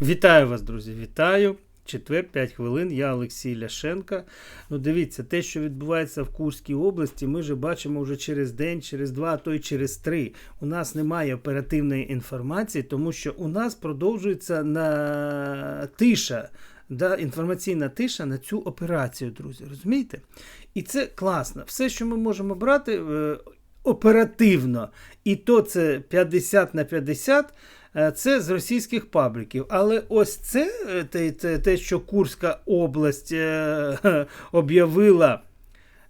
Вітаю вас, друзі! Вітаю! Четвер, 5 хвилин. Я Олексій Ляшенка. Ну, дивіться, те, що відбувається в Курській області, ми вже бачимо вже через день, через два, а то й через три. У нас немає оперативної інформації, тому що у нас продовжується на тиша. Да, інформаційна тиша на цю операцію, друзі. Розумієте? І це класно. Все, що ми можемо брати е, оперативно, і то це 50 на 50. Е, це з російських пабліків. Але ось це е, те, те, що Курська область е, об'явила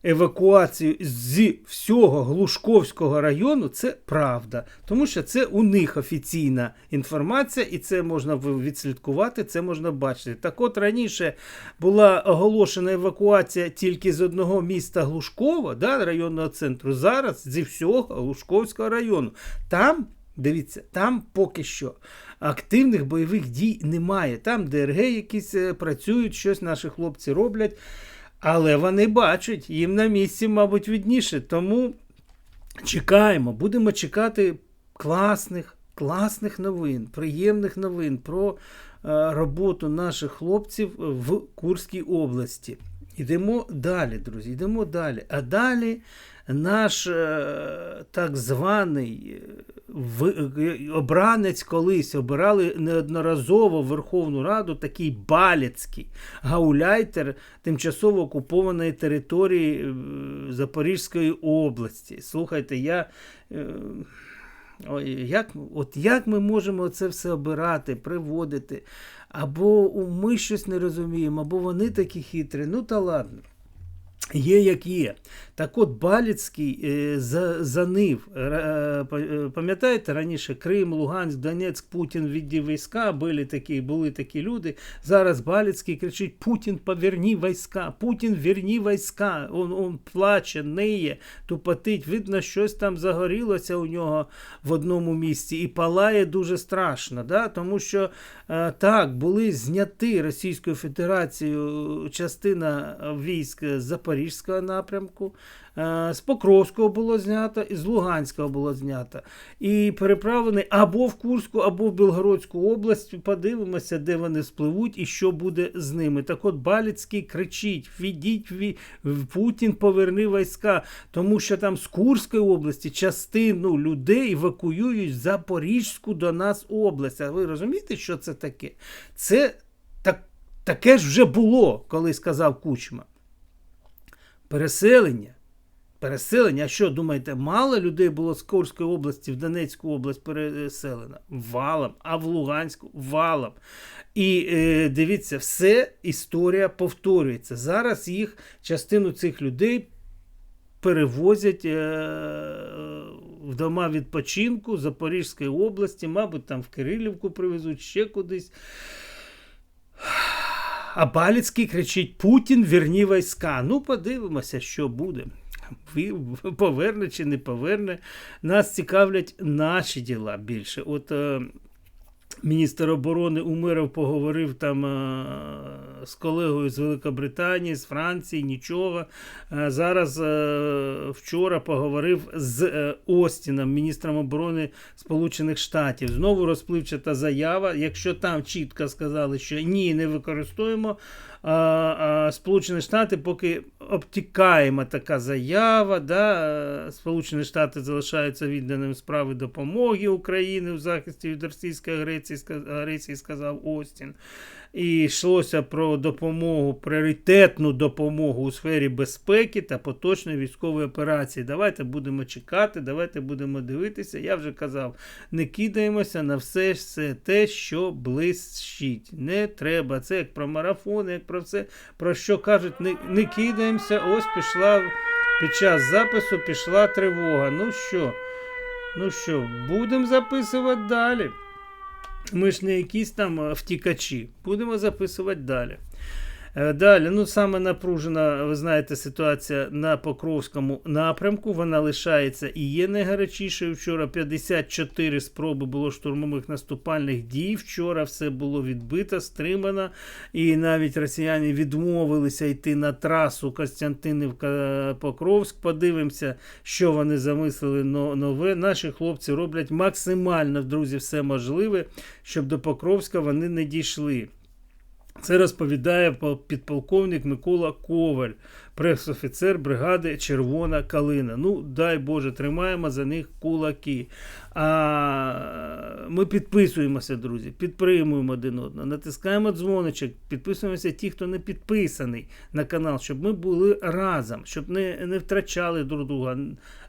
евакуацію з всього Глушковського району, це правда. Тому що це у них офіційна інформація, і це можна відслідкувати, це можна бачити. Так от раніше була оголошена евакуація тільки з одного міста Глушкова, да, районного центру. Зараз зі всього Глушковського району. Там Дивіться, там поки що активних бойових дій немає. Там ДРГ якісь е, працюють, щось наші хлопці роблять. Але вони бачать, їм на місці, мабуть, відніше. Тому чекаємо, будемо чекати класних, класних новин, приємних новин про е, роботу наших хлопців в Курській області. Йдемо далі, друзі, йдемо далі. А далі наш е, так званий е, обранець колись обирали неодноразово Верховну Раду такий Балецький гауляйтер тимчасово окупованої території е, Запорізької області. Слухайте, я. Як от як ми можемо це все обирати, приводити? Або ми щось не розуміємо, або вони такі хитрі. Ну та ладно. Є, як є. Так от Баліцький е, занив. Е, е, пам'ятаєте, раніше Крим, Луганськ, Донецьк, Путін віддів війська, були такі були такі люди. Зараз Баліцький кричить: Путін, поверні війська, Путін, верні війська. Он, он плаче, неє, тупотить. Видно, щось там загорілося у нього в одному місці і палає дуже страшно. Да? Тому що так, були зняті Російською Федерацією частина військ Запоріжжя. Запорізького напрямку, е, з Покровського було знято, і з Луганського було знято. І переправлений або в Курську, або в Білгородську область. Подивимося, де вони спливуть і що буде з ними. Так от Баліцький кричить: відіть Путін, поверни війська, тому що там з Курської області частину людей евакуюють в Запорізьку до нас область. А ви розумієте, що це таке? Це так, таке ж вже було, коли сказав Кучма. Переселення. Переселення, а що думаєте, мало людей було з Курської області в Донецьку область переселено? Валом, а в Луганську валом. І е, дивіться, все історія повторюється. Зараз їх частину цих людей перевозять е, в дома відпочинку Запорізької області, мабуть, там в Кирилівку привезуть ще кудись. А Баліцький кричить: Путін, верні війська. Ну, подивимося, що буде. Поверне чи не поверне. Нас цікавлять наші діла більше. От е, Міністр оборони Умиров поговорив там е, з колегою з Великобританії, з Франції, нічого. Зараз е, вчора поговорив з е, Остіном, міністром оборони Сполучених Штатів. Знову розпливчата заява. Якщо там чітко сказали, що ні, не використовуємо Сполучені Штати, поки обтікаємо така заява. Да, Сполучені Штати залишаються відданим справи допомоги України у захисті від російської агресії, агресії сказав Остін. І йшлося про допомогу, пріоритетну допомогу у сфері безпеки та поточної військової операції. Давайте будемо чекати, давайте будемо дивитися. Я вже казав, не кидаємося на все все те, що блищить. Не треба. Це як про марафон, як про все, про що кажуть, не, не кидаємося. Ось пішла під час запису пішла тривога. Ну що? Ну що, будемо записувати далі. Ми ж не якісь там втікачі. Будемо записувати далі. Е, Далі, ну саме напружена, ви знаєте, ситуація на Покровському напрямку. Вона лишається і є найгарячішою. Вчора 54 спроби було штурмових наступальних дій. Вчора все було відбито, стримано, і навіть росіяни відмовилися йти на трасу Костянтинівка-Покровськ. Подивимося, що вони замислили но- нове. Наші хлопці роблять максимально, друзі, все можливе, щоб до Покровська вони не дійшли. Це розповідає по- підполковник Микола Коваль, пресофіцер бригади Червона Калина. Ну, дай Боже, тримаємо за них кулаки. А ми підписуємося, друзі, підтримуємо один одного, натискаємо дзвоничок, підписуємося ті, хто не підписаний на канал, щоб ми були разом, щоб не, не втрачали друг друга.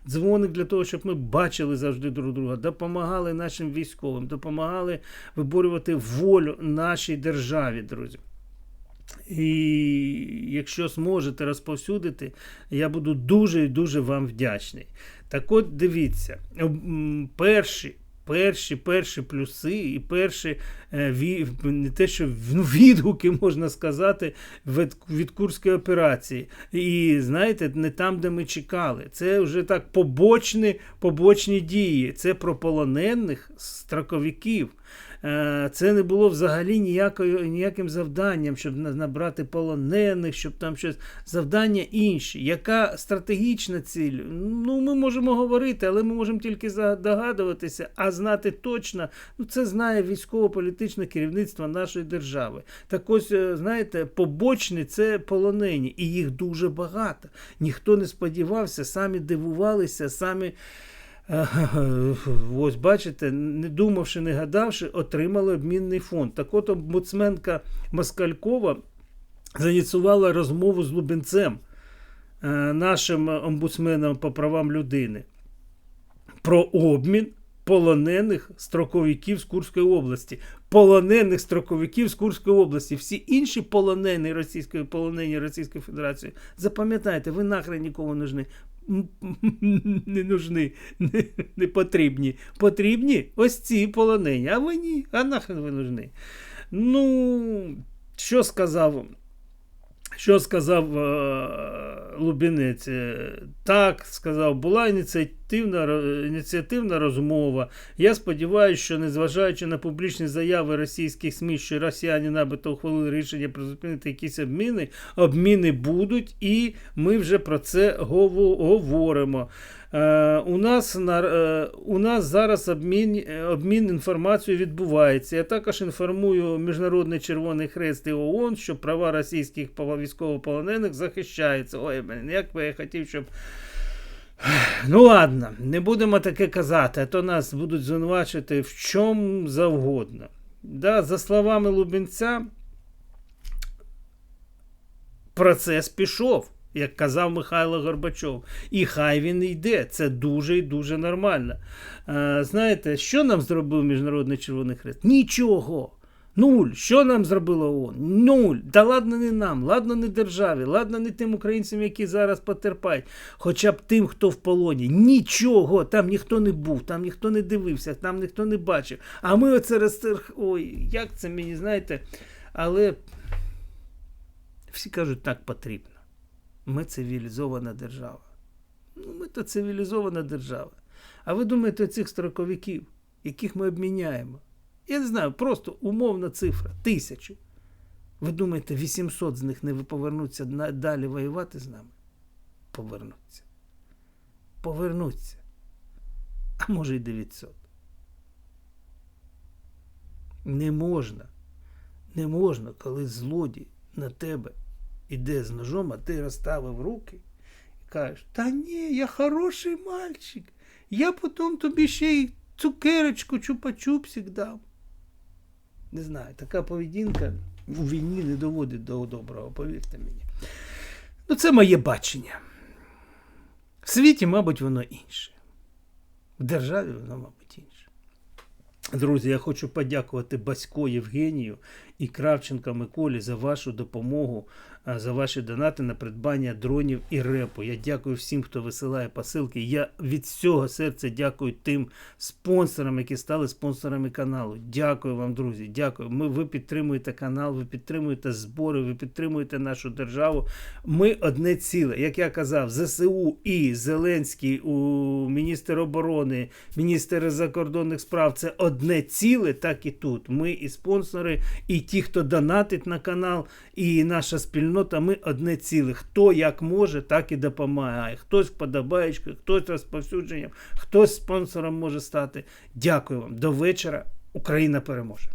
Дзвоник для того, щоб ми бачили завжди друг друга, допомагали нашим військовим, допомагали виборювати волю нашій державі, друзі. І якщо зможете розповсюдити, я буду дуже і дуже вам вдячний. Так от дивіться, перші. Перші, перші плюси і перші е, не те, що ну, відгуки можна сказати від, Курської операції. І знаєте, не там, де ми чекали. Це вже так побочні, побочні дії. Це про полонених строковиків. Е, Це не було взагалі ніякою, ніяким завданням, щоб на- набрати полонених, щоб там щось. Завдання інші. Яка стратегічна ціль? Ну, ми можемо говорити, але ми можемо тільки здогадуватися, а знати точно, ну це знає військово-політичне керівництво нашої держави. Так ось, е, знаєте, побочні це полонені, і їх дуже багато. Ніхто не сподівався, самі дивувалися, самі. Е, Ось бачите, не думавши, не гадавши, отримали обмінний фонд. Так от омбудсменка Москалькова заініціювала розмову з Лубенцем, е, нашим омбудсменом по правам людини, про обмін полонених строковиків з Курської області. Полонених строковиків з Курської області. Всі інші полонені Російської полонені Російської Федерації. Запам'ятайте, ви нахрен нікому не нужны. М, Не нужны, не, потрібні. Потрібні ось ці полонені. А ви ні. А нахрен ви нужны. Ну, що сказав що сказав е, Лубінець? Е, Так, сказав, була ініціативна, ініціативна розмова. Я сподіваюся, що незважаючи на публічні заяви російських СМІ, що росіяни набито ухвалили рішення призупинити якісь обміни, обміни будуть, і ми вже про це гово- говоримо. Е, у, нас на, е, у нас зараз обмін, обмін інформацією відбувається. Я також інформую Міжнародний Червоний Хрест і ООН, що права російських військовополонених захищаються. Ой, блін, як би я хотів, щоб. Ну ладно, не будемо таке казати, а то нас будуть звинувачити в чому завгодно. Да, за словами Лубенця, процес пішов, як казав Михайло Горбачов. І хай він йде. Це дуже і дуже нормально. Е, знаєте, що нам зробив Міжнародний Червоний Хрест? Нічого. Нуль. Що нам зробило ООН? Нуль. Да ладно не нам, ладно не державі, ладно не тим українцям, які зараз потерпають, хоча б тим, хто в полоні. Нічого. Там ніхто не був, там ніхто не дивився, там ніхто не бачив. А ми оце розтерх. Ой, як це мені, знаєте, але всі кажуть, так потрібно. Ми цивілізована держава. Ну, ми то цивілізована держава. А ви думаєте, цих строковиків, яких ми обміняємо? Я не знаю, просто умовна цифра тисячу. Ви думаєте, 800 з них не повернуться далі воювати з нами? Повернуться. Повернуться. А може й 900. Не можна. Не можна, коли злодій на тебе іде з ножом, а ти розставив руки і кажеш, та ні, я хороший мальчик. Я потім тобі ще й цукерочку, чупа-чупсик дам. Не знаю, така поведінка у війні не доводить до доброго, повірте мені. Ну, це моє бачення. В світі, мабуть, воно інше. В державі воно, мабуть, інше. Друзі, я хочу подякувати Басько Євгенію і Кравченка Миколі за вашу допомогу, за ваші донати на придбання дронів і репу. Я дякую всім, хто висилає посилки. Я від всього серця дякую тим спонсорам, які стали спонсорами каналу. Дякую вам, друзі. Дякую. Ми, ви підтримуєте канал, ви підтримуєте збори, ви підтримуєте нашу державу. Ми одне ціле. Як я казав, ЗСУ і Зеленський, у міністр оборони, міністр закордонних справ це одне ціле, так і тут. Ми і спонсори, і ті, хто донатить на канал, і наша спільнота. Ми одне ціле. Хто як може, так і допомагає. Хтось вподобаєчкою, хтось розповсюдженням, хтось спонсором може стати. Дякую вам. До вечора. Україна переможе.